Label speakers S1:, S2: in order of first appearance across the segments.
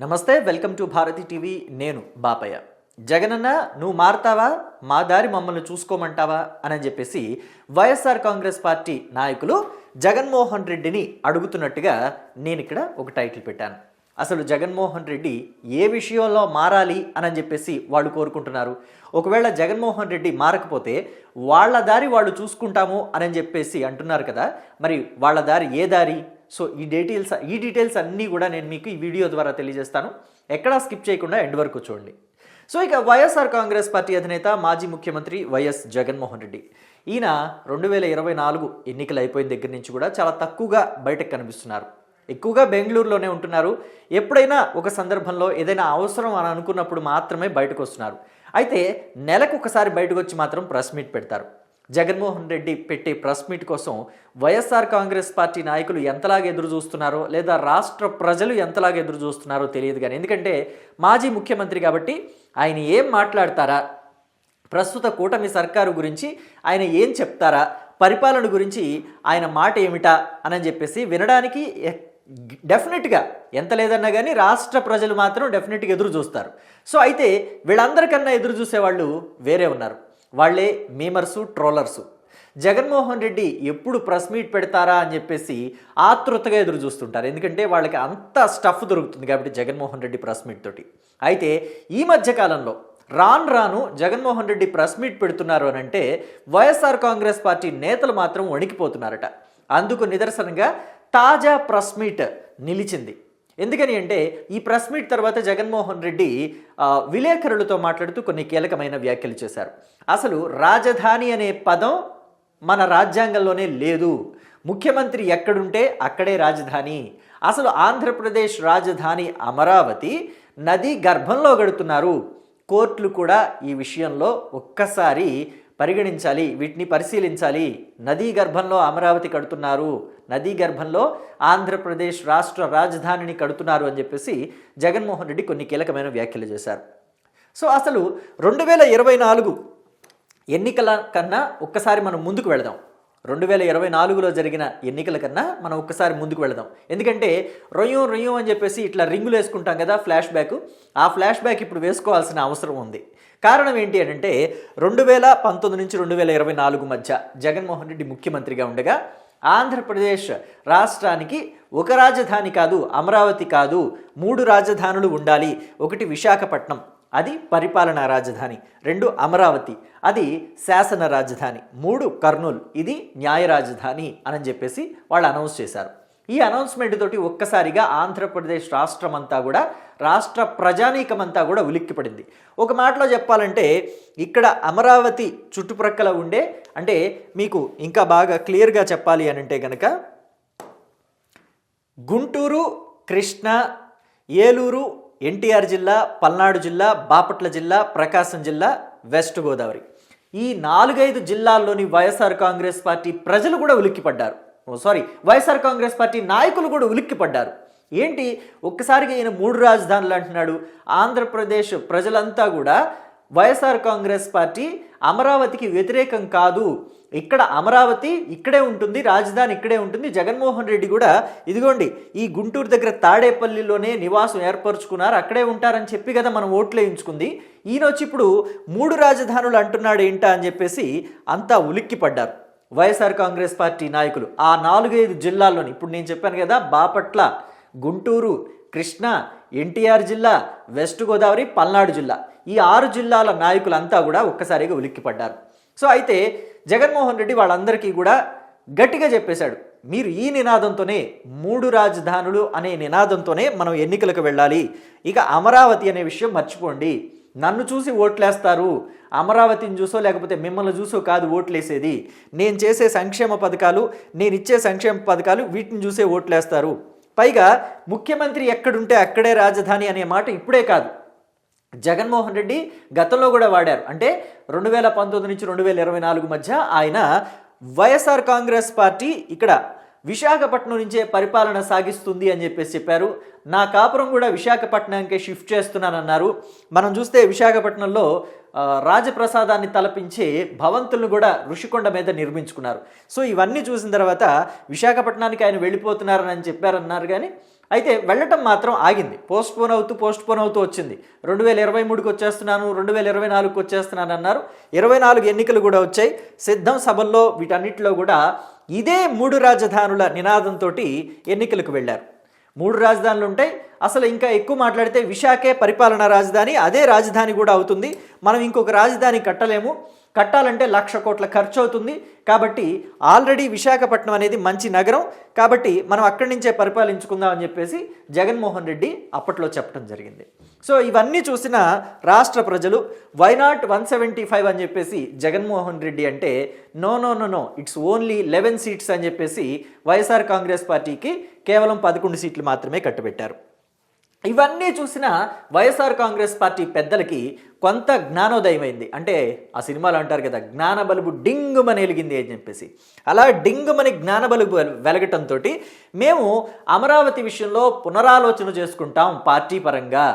S1: నమస్తే welcome to Bharati TV. నేను బాపయ్య. జగనన్న నువ్వు మారతావా? మా దారి మమ్మల్ని చూసుకోమంటావా? అని చెప్పేసి వైఎస్ఆర్ కాంగ్రెస్ పార్టీ నాయకులు జగన్మోహన్ రెడ్డిని అడుగుతున్నట్టుగా నేను ఇక్కడ ఒక టైటిల్ పెట్టాను. అసలు జగన్మోహన్ రెడ్డి ఏ విషయంలో మారాలి అని చెప్పేసి వాళ్ళు కోరుకుంటున్నారు. ఒకవేళ జగన్మోహన్ రెడ్డి మారకపోతే వాళ్ళ దారి వాళ్ళు చూసుకుంటాము అని చెప్పేసి అంటున్నారు కదా. మరి వాళ్ళ దారి ఏ దారి? సో ఈ డీటెయిల్స్ ఈ డీటెయిల్స్ అన్నీ కూడా నేను మీకు ఈ వీడియో ద్వారా తెలియజేస్తాను. ఎక్కడా స్కిప్ చేయకుండా ఎండ్ వరకు చూడండి. సో ఇక వైఎస్ఆర్ కాంగ్రెస్ పార్టీ అధినేత మాజీ ముఖ్యమంత్రి వైఎస్ జగన్మోహన్ రెడ్డి. ఈయన రెండు వేల ఇరవై నాలుగు ఎన్నికలు అయిపోయిన దగ్గర నుంచి కూడా చాలా తక్కువగా బయటకు కనిపిస్తున్నారు. ఎక్కువగా బెంగళూరులోనే ఉంటున్నారు. ఎప్పుడైనా ఒక సందర్భంలో ఏదైనా అవసరం అని అనుకున్నప్పుడు మాత్రమే బయటకు వస్తున్నారు. అయితే నెలకు ఒకసారి బయటకు వచ్చి మాత్రం ప్రెస్ మీట్ పెడతారు. జగన్మోహన్ రెడ్డి పెట్టే ప్రెస్ మీట్ కోసం వైఎస్ఆర్ కాంగ్రెస్ పార్టీ నాయకులు ఎంతలాగా ఎదురు చూస్తున్నారో లేదా రాష్ట్ర ప్రజలు ఎంతలాగా ఎదురు చూస్తున్నారో తెలియదు కానీ ఎందుకంటే మాజీ ముఖ్యమంత్రి కాబట్టి ఆయన ఏం మాట్లాడతారా? ప్రస్తుత కూటమి సర్కారు గురించి ఆయన ఏం చెప్తారా? పరిపాలన గురించి ఆయన మాట ఏమిటా? అని చెప్పేసి వినడానికి డెఫినెట్గా ఎంత లేదన్నా కానీ రాష్ట్ర ప్రజలు మాత్రం డెఫినెట్గా ఎదురు చూస్తారు సో అయితే వీళ్ళందరికన్నా ఎదురు చూసేవాళ్ళు వేరే ఉన్నారు. వాళ్ళే మీమర్సు ట్రోలర్సు. జగన్మోహన్ రెడ్డి ఎప్పుడు ప్రెస్ మీట్ పెడతారా అని చెప్పేసి ఆతృతగా ఎదురు చూస్తుంటారు. ఎందుకంటే వాళ్ళకి అంత స్టఫ్ దొరుకుతుంది కాబట్టి జగన్మోహన్ రెడ్డి ప్రెస్ మీట్ తోటి. అయితే ఈ మధ్య కాలంలో రాను రాను జగన్మోహన్ రెడ్డి ప్రెస్ మీట్ పెడుతున్నారు అని అంటే వైఎస్ఆర్ కాంగ్రెస్ పార్టీ నేతలు మాత్రం వణికిపోతున్నారట. అందుకు నిదర్శనంగా తాజా ప్రెస్ మీట్ నిలిచింది. ఎందుకని అంటే ఈ ప్రెస్ మీట్ తర్వాత జగన్మోహన్ రెడ్డి విలేకరులతో మాట్లాడుతూ కొన్ని కీలకమైన వ్యాఖ్యలు చేశారు. అసలు రాజధాని అనే పదం మన రాజ్యాంగంలోనే లేదు. ముఖ్యమంత్రి ఎక్కడుంటే అక్కడే రాజధాని. అసలు ఆంధ్రప్రదేశ్ రాజధాని అమరావతి నది గర్భంలో గడుతున్నారు. కోర్టులు కూడా ఈ విషయంలో ఒక్కసారి పరిగణించాలి వీటిని పరిశీలించాలి. నదీ గర్భంలో అమరావతి కడుతున్నారు. నదీ గర్భంలో ఆంధ్రప్రదేశ్ రాష్ట్ర రాజధానిని కడుతున్నారు అని చెప్పేసి జగన్మోహన్ రెడ్డి కొన్ని కీలకమైన వ్యాఖ్యలు చేశారు. సో అసలు రెండు వేల ఇరవై నాలుగు ఎన్నికల కన్నా ఒక్కసారి మనం ముందుకు వెళదాం. రెండు వేల ఇరవై నాలుగులో జరిగిన ఎన్నికల కన్నా మనం ఒక్కసారి ముందుకు వెళదాం. ఎందుకంటే రొయ్యం రొయ్యం అని చెప్పేసి ఇట్లా రింగులు వేసుకుంటాం కదా ఫ్లాష్ బ్యాక్. ఆ ఫ్లాష్ బ్యాక్ ఇప్పుడు వేసుకోవాల్సిన అవసరం ఉంది. కారణం ఏంటి అంటే రెండు వేల పంతొమ్మిది నుంచి రెండు వేల ఇరవై నాలుగు మధ్య జగన్మోహన్ రెడ్డి ముఖ్యమంత్రిగా ఉండగా ఆంధ్రప్రదేశ్ రాష్ట్రానికి ఒక రాజధాని కాదు అమరావతి కాదు మూడు రాజధానులు ఉండాలి. ఒకటి విశాఖపట్నం అది పరిపాలనా రాజధాని రెండు అమరావతి అది శాసన రాజధాని మూడు కర్నూలు ఇది న్యాయ రాజధాని అని చెప్పేసి వాళ్ళు అనౌన్స్ చేశారు. ఈ అనౌన్స్మెంట్ తోటి ఒక్కసారిగా ఆంధ్రప్రదేశ్ రాష్ట్రం అంతా కూడా రాష్ట్ర ప్రజానీకమంతా కూడా ఉలిక్కిపడింది. ఒక మాటలో చెప్పాలంటే ఇక్కడ అమరావతి చుట్టుప్రక్కల ఉండే అంటే మీకు ఇంకా బాగా క్లియర్గా చెప్పాలి అని అంటే కనుక గుంటూరు కృష్ణ ఏలూరు ఎన్టీఆర్ జిల్లా పల్నాడు జిల్లా బాపట్ల జిల్లా ప్రకాశం జిల్లా వెస్ట్ గోదావరి. ఈ నాలుగైదు జిల్లాల్లోని వైఎస్ఆర్ కాంగ్రెస్ పార్టీ ప్రజలు కూడా ఉలిక్కిపడ్డారు. Oh sorry YSR Congress party నాయకులు కూడా ఉలిక్కిపడ్డారు. ఏంటి? ఒక్కసారిగా ఈయన మూడు రాజధానులు అంటున్నాడు. ఆంధ్రప్రదేశ్ ప్రజలంతా కూడా వైఎస్ఆర్ కాంగ్రెస్ పార్టీ అమరావతికి వ్యతిరేకం కాదు. ఇక్కడ అమరావతి ఇక్కడే ఉంటుంది రాజధాని ఇక్కడే ఉంటుంది. జగన్మోహన్ రెడ్డి కూడా ఇదిగోండి ఈ గుంటూరు దగ్గర తాడేపల్లిలోనే నివాసం ఏర్పరచుకున్నారు. అక్కడే ఉంటారని చెప్పి కదా మనం ఓట్లు వేయించుకుంది. ఈయన వచ్చి ఇప్పుడు మూడు రాజధానులు అంటున్నాడు ఏంటా అని చెప్పేసి అంతా ఉలిక్కిపడ్డారు. వైఎస్ఆర్ కాంగ్రెస్ పార్టీ నాయకులు. ఆ నాలుగైదు జిల్లాల్లోని ఇప్పుడు నేను చెప్పాను కదా బాపట్ల గుంటూరు కృష్ణా ఎన్టీఆర్ జిల్లా వెస్ట్ గోదావరి పల్నాడు జిల్లా. ఈ ఆరు జిల్లాల నాయకులంతా కూడా ఒక్కసారిగా ఉలిక్కిపడ్డారు. సో అయితే జగన్మోహన్ రెడ్డి వాళ్ళందరికీ కూడా గట్టిగా చెప్పేశాడు. మీరు ఈ నినాదంతోనే మూడు రాజధానులు అనే నినాదంతోనే మనం ఎన్నికలకు వెళ్ళాలి. ఇక అమరావతి అనే విషయం మర్చిపోండి. నన్ను చూసి ఓట్లేస్తారు. అమరావతిని చూసో లేకపోతే మిమ్మల్ని చూసో కాదు ఓట్లేసేది. నేను చేసే సంక్షేమ పథకాలు నేను ఇచ్చే సంక్షేమ పథకాలు వీటిని చూసే ఓట్లేస్తారు. పైగా ముఖ్యమంత్రి ఎక్కడుంటే అక్కడే రాజధాని అనే మాట ఇప్పుడే కాదు. జగన్మోహన్ రెడ్డి గతంలో కూడా వాడారు. అంటే రెండు వేల పంతొమ్మిది నుంచి రెండు వేల ఇరవై నాలుగు మధ్య ఆయన వైఎస్ఆర్ కాంగ్రెస్ పార్టీ ఇక్కడ విశాఖపట్నం నుంచే పరిపాలన సాగిస్తుంది అని చెప్పేసి చెప్పారు. నా కాపురం కూడా విశాఖపట్నంకే షిఫ్ట్ చేస్తున్నానన్నారు. మనం చూస్తే విశాఖపట్నంలో రాజప్రసాదాన్ని తలపించే భవంతులను కూడా ఋషికొండ మీద నిర్మించుకున్నారు. సో ఇవన్నీ చూసిన తర్వాత విశాఖపట్నానికి ఆయన వెళ్ళిపోతున్నారని చెప్పారన్నారు కానీ అయితే వెళ్ళటం మాత్రం ఆగింది. పోస్ట్ పోన్ అవుతూ పోస్ట్ పోన్ అవుతూ వచ్చింది. రెండు వేల ఇరవై మూడుకి వచ్చేస్తున్నాను రెండు వేల ఇరవై నాలుగుకి వచ్చేస్తున్నాను అన్నారు ఇరవై నాలుగు ఎన్నికలు కూడా వచ్చాయి. సిద్ధం సభల్లో వీటన్నిటిలో కూడా ఇదే మూడు రాజధానుల నినాదంతో ఎన్నికలకు వెళ్ళారు. మూడు రాజధానులు ఉంటాయి. అసలు ఇంకా ఎక్కువ మాట్లాడితే విశాఖే పరిపాలనా రాజధాని అదే రాజధాని కూడా అవుతుంది. మనం ఇంకొక రాజధాని కట్టలేము. కట్టాలంటే లక్ష కోట్ల ఖర్చు అవుతుంది కాబట్టి ఆల్రెడీ విశాఖపట్నం అనేది మంచి నగరం. కాబట్టి మనం అక్కడి నుంచే పరిపాలించుకుందాం అని చెప్పేసి జగన్మోహన్ రెడ్డి అప్పట్లో చెప్పడం జరిగింది. సో ఇవన్నీ చూసిన రాష్ట్ర ప్రజలు వైనాట్ వన్ సెవెంటీ ఫైవ్ అని చెప్పేసి జగన్మోహన్ రెడ్డి అంటే no no no no it's only eleven seats అని చెప్పేసి వైఎస్ఆర్ కాంగ్రెస్ పార్టీకి కేవలం పదకొండు సీట్లు మాత్రమే కట్టుబెట్టారు. ఇవన్నీ చూసిన వైఎస్ఆర్ కాంగ్రెస్ పార్టీ పెద్దలకి కొంత జ్ఞానోదయమైంది. అంటే ఆ సినిమాలు అంటారు కదా జ్ఞాన బలుబు డింగుమని వెలిగింది అని చెప్పేసి. అలా డింగుమని జ్ఞాన బలుబు వెలగటంతో మేము అమరావతి విషయంలో పునరాలోచన చేసుకుంటాం పార్టీ పరంగా.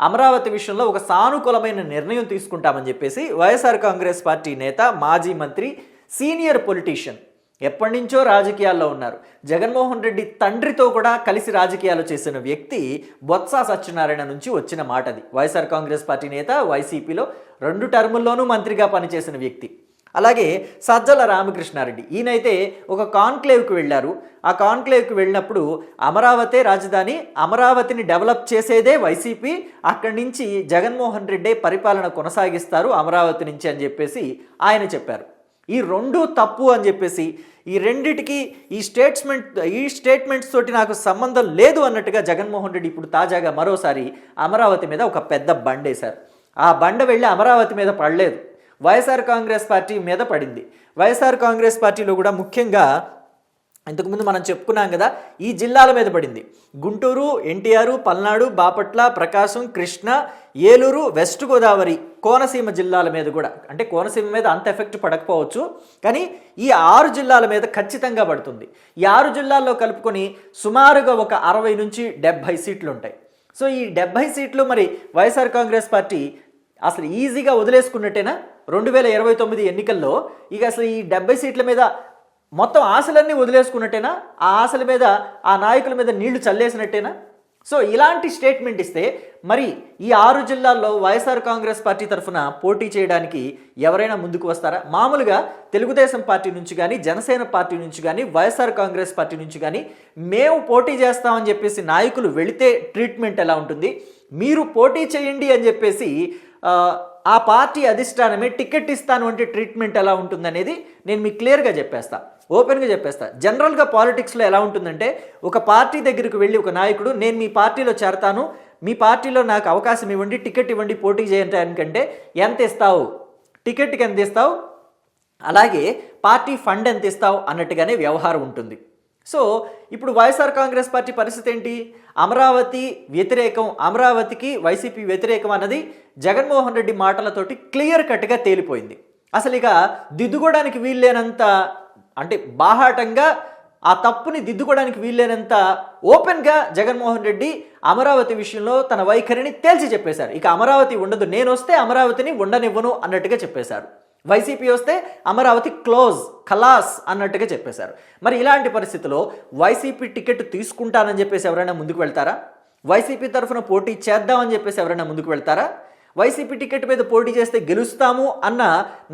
S1: అమరావతి విషయంలో ఒక సానుకూలమైన నిర్ణయం తీసుకుంటామని చెప్పేసి వైఎస్ఆర్ కాంగ్రెస్ పార్టీ నేత మాజీ మంత్రి సీనియర్ పొలిటీషియన్ ఎప్పటి నుంచో రాజకీయాల్లో ఉన్నారు. జగన్మోహన్ రెడ్డి తండ్రితో కూడా కలిసి రాజకీయాలు చేసిన వ్యక్తి బొత్స సత్యనారాయణ నుంచి వచ్చిన మాటది వైఎస్ఆర్ కాంగ్రెస్ పార్టీ నేత వైసీపీలో రెండు టర్ముల్లోనూ మంత్రిగా పనిచేసిన వ్యక్తి. అలాగే సజ్జల రామకృష్ణారెడ్డి. ఈయనైతే ఒక కాన్క్లేవ్కి వెళ్ళారు. ఆ కాన్క్లేవ్కి వెళ్ళినప్పుడు అమరావతే రాజధాని అమరావతిని డెవలప్ చేసేదే వైసీపీ అక్కడి నుంచి జగన్మోహన్ రెడ్డే పరిపాలన కొనసాగిస్తారు అమరావతి నుంచి అని చెప్పేసి ఆయన చెప్పారు. ఈ రెండు తప్పు అని చెప్పేసి ఈ రెండిటికి ఈ స్టేట్మెంట్ ఈ స్టేట్మెంట్స్ తోటి నాకు సంబంధం లేదు అన్నట్టుగా జగన్మోహన్ రెడ్డి ఇప్పుడు తాజాగా మరోసారి అమరావతి మీద ఒక పెద్ద బండేశారు. ఆ బండ వెళ్ళి అమరావతి మీద పడలేదు. వైఎస్ఆర్ కాంగ్రెస్ పార్టీ మీద పడింది. వైఎస్ఆర్ కాంగ్రెస్ పార్టీలో కూడా ముఖ్యంగా ఇంతకుముందు మనం చెప్పుకున్నాం కదా ఈ జిల్లాల మీద పడింది. గుంటూరు ఎన్టీఆర్ పల్నాడు బాపట్ల ప్రకాశం కృష్ణ ఏలూరు వెస్ట్ గోదావరి కోనసీమ జిల్లాల మీద కూడా. అంటే కోనసీమ మీద అంత ఎఫెక్ట్ పడకపోవచ్చు కానీ ఈ ఆరు జిల్లాల మీద ఖచ్చితంగా పడుతుంది. ఈ ఆరు జిల్లాల్లో కలుపుకొని సుమారుగా ఒక అరవై నుంచి డెబ్భై సీట్లు ఉంటాయి సో ఈ డెబ్భై సీట్లు మరి వైఎస్ఆర్ కాంగ్రెస్ పార్టీ అసలు ఈజీగా వదిలేసుకున్నట్టేనా? రెండు వేల ఇరవై తొమ్మిది ఎన్నికల్లో ఇక అసలు ఈ డెబ్బై సీట్ల మీద మొత్తం ఆశలన్నీ వదిలేసుకున్నట్టేనా? ఆ ఆశల మీద ఆ నాయకుల మీద నీళ్ళు చల్లేసినట్టేనా? సో ఇలాంటి స్టేట్మెంట్ ఇస్తే మరి ఈ ఆరు జిల్లాల్లో వైఎస్ఆర్ కాంగ్రెస్ పార్టీ తరఫున పోటీ చేయడానికి ఎవరైనా ముందుకు వస్తారా? మామూలుగా తెలుగుదేశం పార్టీ నుంచి కానీ జనసేన పార్టీ నుంచి కానీ వైఎస్ఆర్ కాంగ్రెస్ పార్టీ నుంచి కానీ మేము పోటీ చేస్తామని చెప్పేసి నాయకులు వెళితే ట్రీట్మెంట్ ఎలా ఉంటుంది? మీరు పోటీ చేయండి అని చెప్పేసి ఆ, పార్టీ అధిష్టానమే టికెట్ ఇస్తాను అంటే ట్రీట్మెంట్ ఎలా ఉంటుందనేది నేను మీకు క్లియర్గా చెప్పేస్తాను ఓపెన్గా చెప్పేస్తా. జనరల్గా పాలిటిక్స్లో ఎలా ఉంటుందంటే ఒక పార్టీ దగ్గరికి వెళ్ళి ఒక నాయకుడు నేను మీ పార్టీలో చేరతాను మీ పార్టీలో నాకు అవకాశం ఇవ్వండి టికెట్ ఇవ్వండి పోటీ చేయటానికంటే ఎంత ఇస్తావు? టికెట్కి ఎంత ఇస్తావు? అలాగే పార్టీ ఫండ్ ఎంత ఇస్తావు? అన్నట్టుగానే వ్యవహారం ఉంటుంది. సో ఇప్పుడు వైఎస్ఆర్ కాంగ్రెస్ పార్టీ పరిస్థితి ఏంటి? అమరావతి వ్యతిరేకం అమరావతికి వైసీపీ వ్యతిరేకం అన్నది జగన్మోహన్ రెడ్డి మాటలతోటి క్లియర్ కట్గా తేలిపోయింది. అసలు ఇక దిద్దుకోవడానికి వీల్లేనంత అంటే బాహాటంగా ఆ తప్పుని దిద్దుకోవడానికి వీల్లేనంత ఓపెన్గా జగన్మోహన్ రెడ్డి అమరావతి విషయంలో తన వైఖరిని తేల్చి చెప్పేశారు. ఇక అమరావతి ఉండదు నేను వస్తే అమరావతిని ఉండనివ్వను అన్నట్టుగా చెప్పేశారు. వైసీపీ వస్తే అమరావతి క్లోజ్ ఖలాస్ అన్నట్టుగా చెప్పేశారు. మరి ఇలాంటి పరిస్థితిలో వైసీపీ టికెట్ తీసుకుంటానని చెప్పేసి ఎవరైనా ముందుకు వెళ్తారా? వైసీపీ తరఫున పోటీ చేద్దామని చెప్పేసి ఎవరైనా ముందుకు వెళ్తారా? వైసీపీ టికెట్ మీద పోటీ చేస్తే గెలుస్తాము అన్న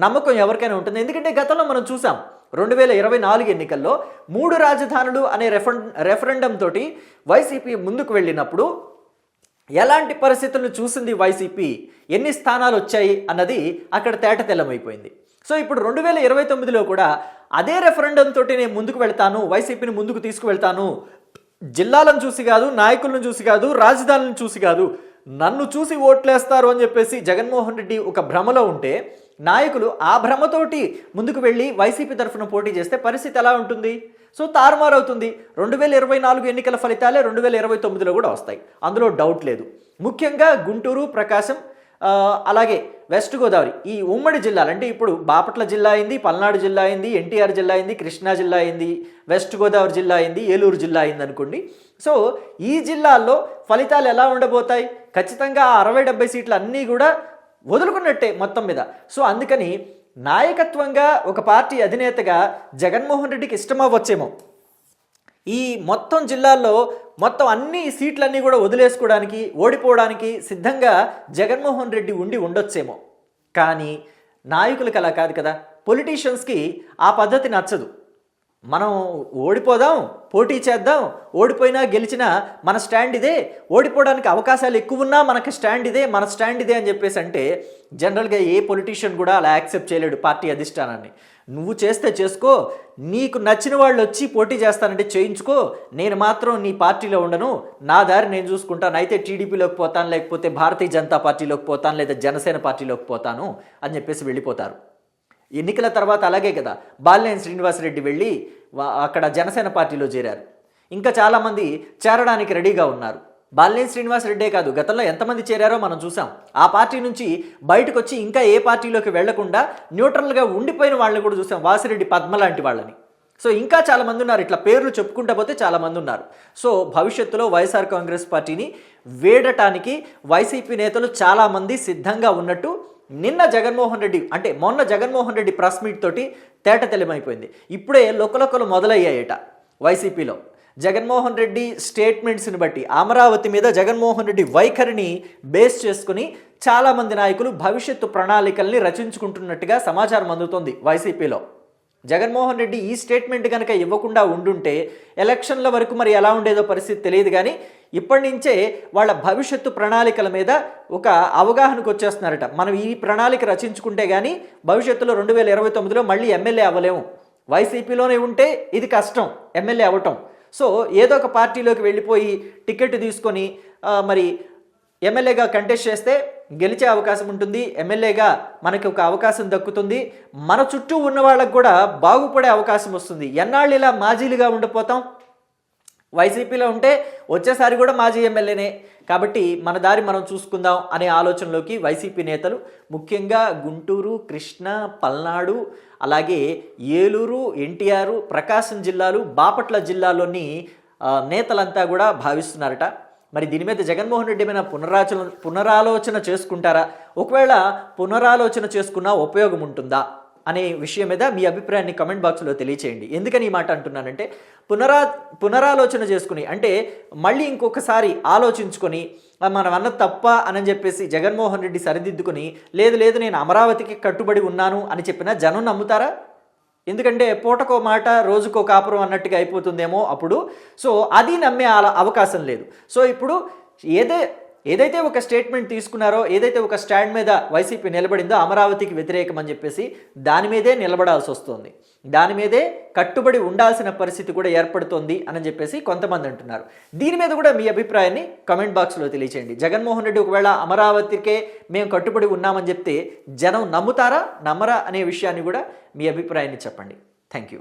S1: నమ్మకం ఎవరికైనా ఉంటుంది? ఎందుకంటే గతంలో మనం చూసాం రెండు వేల ఇరవై నాలుగు ఎన్నికల్లో మూడు రాజధానులు అనే రెఫరెం రెఫరెండం తోటి వైసీపీ ముందుకు వెళ్ళినప్పుడు ఎలాంటి పరిస్థితులను చూసింది వైసీపీ? ఎన్ని స్థానాలు వచ్చాయి అన్నది అక్కడ తేట తెల్లమైపోయింది సో ఇప్పుడు రెండు వేల ఇరవై తొమ్మిదిలో కూడా అదే రెఫరెండం తోటి నేను ముందుకు వెళ్తాను వైసీపీని ముందుకు తీసుకువెళ్తాను జిల్లాలను చూసి కాదు నాయకులను చూసి కాదు రాజధానులను చూసి కాదు నన్ను చూసి ఓట్లేస్తారు అని చెప్పేసి జగన్మోహన్ రెడ్డి ఒక భ్రమలో ఉంటే నాయకులు ఆ భ్రమతోటి ముందుకు వెళ్ళి వైసీపీ తరఫున పోటీ చేస్తే పరిస్థితి ఎలా ఉంటుంది? సో తారుమారవుతుంది రెండు వేల ఇరవై నాలుగు ఎన్నికల ఫలితాలే రెండు వేల ఇరవై తొమ్మిదిలో కూడా వస్తాయి. అందులో డౌట్ లేదు. ముఖ్యంగా గుంటూరు ప్రకాశం అలాగే వెస్ట్ గోదావరి ఈ ఉమ్మడి జిల్లాలు అంటే ఇప్పుడు బాపట్ల జిల్లా అయింది పల్నాడు జిల్లా అయింది ఎన్టీఆర్ జిల్లా అయింది కృష్ణా జిల్లా అయింది వెస్ట్ గోదావరి జిల్లా అయింది ఏలూరు జిల్లా అయింది అనుకోండి. సో ఈ జిల్లాల్లో ఫలితాలు ఎలా ఉండబోతాయి? ఖచ్చితంగా ఆ అరవై డెబ్బై సీట్లు అన్నీ కూడా వదులుకున్నట్టే మొత్తం మీద. సో అందుకని నాయకత్వంగా ఒక పార్టీ అధినేతగా జగన్మోహన్ రెడ్డికి ఇష్టమవ్వచ్చేమో. ఈ మొత్తం జిల్లాల్లో మొత్తం అన్ని సీట్లన్నీ కూడా వదిలేసుకోవడానికి ఓడిపోవడానికి సిద్ధంగా జగన్మోహన్ రెడ్డి ఉండి ఉండొచ్చేమో. కానీ నాయకులకు అలా కాదు కదా. పొలిటీషియన్స్కి ఆ పద్ధతి నచ్చదు. మనం ఓడిపోదాం పోటీ చేద్దాం ఓడిపోయినా గెలిచినా మన స్టాండ్ ఇదే ఓడిపోవడానికి అవకాశాలు ఎక్కువ ఉన్నా మనకి స్టాండ్ ఇదే మన స్టాండ్ ఇదే అని చెప్పేసి అంటే జనరల్గా ఏ పొలిటీషియన్ కూడా అలా యాక్సెప్ట్ చేయలేడు పార్టీ అధిష్టానాన్ని. నువ్వు చేస్తే చేసుకో నీకు నచ్చిన వాళ్ళు వచ్చి పోటీ చేస్తానంటే చేయించుకో నేను మాత్రం నీ పార్టీలో ఉండను నా దారి నేను చూసుకుంటాను అయితే టీడీపీలోకి పోతాను లేకపోతే భారతీయ జనతా పార్టీలోకి పోతాను లేదా జనసేన పార్టీలోకి పోతాను అని చెప్పేసి వెళ్ళిపోతారు. ఎన్నికల తర్వాత అలాగే కదా బాలినేని శ్రీనివాసరెడ్డి వెళ్ళి అక్కడ జనసేన పార్టీలో చేరారు. ఇంకా చాలామంది చేరడానికి రెడీగా ఉన్నారు. బాలినేని శ్రీనివాసరెడ్డే కాదు గతంలో ఎంతమంది చేరారో మనం చూసాం ఆ పార్టీ నుంచి బయటకు వచ్చి ఇంకా ఏ పార్టీలోకి వెళ్ళకుండా న్యూట్రల్గా ఉండిపోయిన వాళ్ళని కూడా చూసాం వాసిరెడ్డి పద్మ లాంటి వాళ్ళని. సో ఇంకా చాలామంది ఉన్నారు. ఇట్లా పేర్లు చెప్పుకుంటా పోతే చాలామంది ఉన్నారు. సో భవిష్యత్తులో వైఎస్ఆర్ కాంగ్రెస్ పార్టీని వేడటానికి వైసీపీ నేతలు చాలామంది సిద్ధంగా ఉన్నట్టు నిన్న జగన్మోహన్ రెడ్డి అంటే మొన్న జగన్మోహన్ రెడ్డి ప్రెస్ మీట్ తోటి తేట తెలమైపోయింది ఇప్పుడే లొక్కలొక్కలు మొదలయ్యాయట వైసీపీలో. జగన్మోహన్ రెడ్డి స్టేట్మెంట్స్ని బట్టి అమరావతి మీద జగన్మోహన్ రెడ్డి వైఖరిని బేస్ చేసుకుని చాలామంది నాయకులు భవిష్యత్తు ప్రణాళికల్ని రచించుకుంటున్నట్టుగా సమాచారం అందుతోంది వైసీపీలో. జగన్మోహన్ రెడ్డి ఈ స్టేట్మెంట్ కనుక ఇవ్వకుండా ఉండుంటే ఎలక్షన్ల వరకు మరి ఎలా ఉండేదో పరిస్థితి తెలియదు కానీ ఇప్పటి నుంచే వాళ్ళ భవిష్యత్తు ప్రణాళికల మీద ఒక అవగాహనకు వచ్చేస్తున్నారట. మనం ఈ ప్రణాళిక రచించుకుంటే కానీ భవిష్యత్తులో రెండు వేల ఇరవై తొమ్మిదిలో మళ్ళీ ఎమ్మెల్యే అవ్వలేము. వైసీపీలోనే ఉంటే ఇది కష్టం ఎమ్మెల్యే అవ్వటం. సో ఏదో ఒక పార్టీలోకి వెళ్ళిపోయి టికెట్ తీసుకొని మరి ఎమ్మెల్యేగా కంటెస్ట్ చేస్తే గెలిచే అవకాశం ఉంటుంది. ఎమ్మెల్యేగా మనకి ఒక అవకాశం దక్కుతుంది. మన చుట్టూ ఉన్న వాళ్ళకు కూడా బాగుపడే అవకాశం వస్తుంది. ఎన్నాళ్ళు ఇలా మాజీలుగా ఉండిపోతాం? వైసీపీలో ఉంటే వచ్చేసారి కూడా మాజీ ఎమ్మెల్యేనే. కాబట్టి మన దారి మనం చూసుకుందాం అనే ఆలోచనలోకి వైసీపీ నేతలు ముఖ్యంగా గుంటూరు కృష్ణ పల్నాడు అలాగే ఏలూరు ఎన్టీఆర్ ప్రకాశం జిల్లాలు బాపట్ల జిల్లాలోని నేతలంతా కూడా భావిస్తున్నారట. మరి దీని మీద జగన్మోహన్ రెడ్డి ఏమైనా పునరాచన పునరాలోచన చేసుకుంటారా? ఒకవేళ పునరాలోచన చేసుకున్నా ఉపయోగం ఉంటుందా? అనే విషయం మీద మీ అభిప్రాయాన్ని కమెంట్ బాక్స్లో తెలియచేయండి. ఎందుకని ఈ మాట అంటున్నానంటే పునరా పునరాలోచన చేసుకుని అంటే మళ్ళీ ఇంకొకసారి ఆలోచించుకొని మనం అన్న తప్ప అని చెప్పేసి జగన్మోహన్ రెడ్డి సరిదిద్దుకుని లేదు లేదు నేను అమరావతికి కట్టుబడి ఉన్నాను అని చెప్పినా జనం నమ్ముతారా? ఎందుకంటే పూటకో మాట రోజుకో కాపురం అన్నట్టుగా అయిపోతుందేమో అప్పుడు. సో అది నమ్మే అవకాశం లేదు. సో ఇప్పుడు ఏదే ఏదైతే ఒక స్టేట్మెంట్ తీసుకున్నారో ఏదైతే ఒక స్టాండ్ మీద వైసీపీ నిలబడిందో అమరావతికి వ్యతిరేకం అని చెప్పేసి దాని మీదే నిలబడాల్సి వస్తుంది దాని మీదే కట్టుబడి ఉండాల్సిన పరిస్థితి కూడా ఏర్పడుతోంది అని చెప్పేసి కొంతమంది అంటున్నారు. దీని మీద కూడా మీ అభిప్రాయాన్ని కమెంట్ బాక్స్లో తెలియచేయండి. జగన్మోహన్ రెడ్డి ఒకవేళ అమరావతికే మేము కట్టుబడి ఉన్నామని చెప్తే జనం నమ్ముతారా? నమ్మరా అనే విషయాన్ని కూడా మీ అభిప్రాయాన్ని చెప్పండి. Thank you.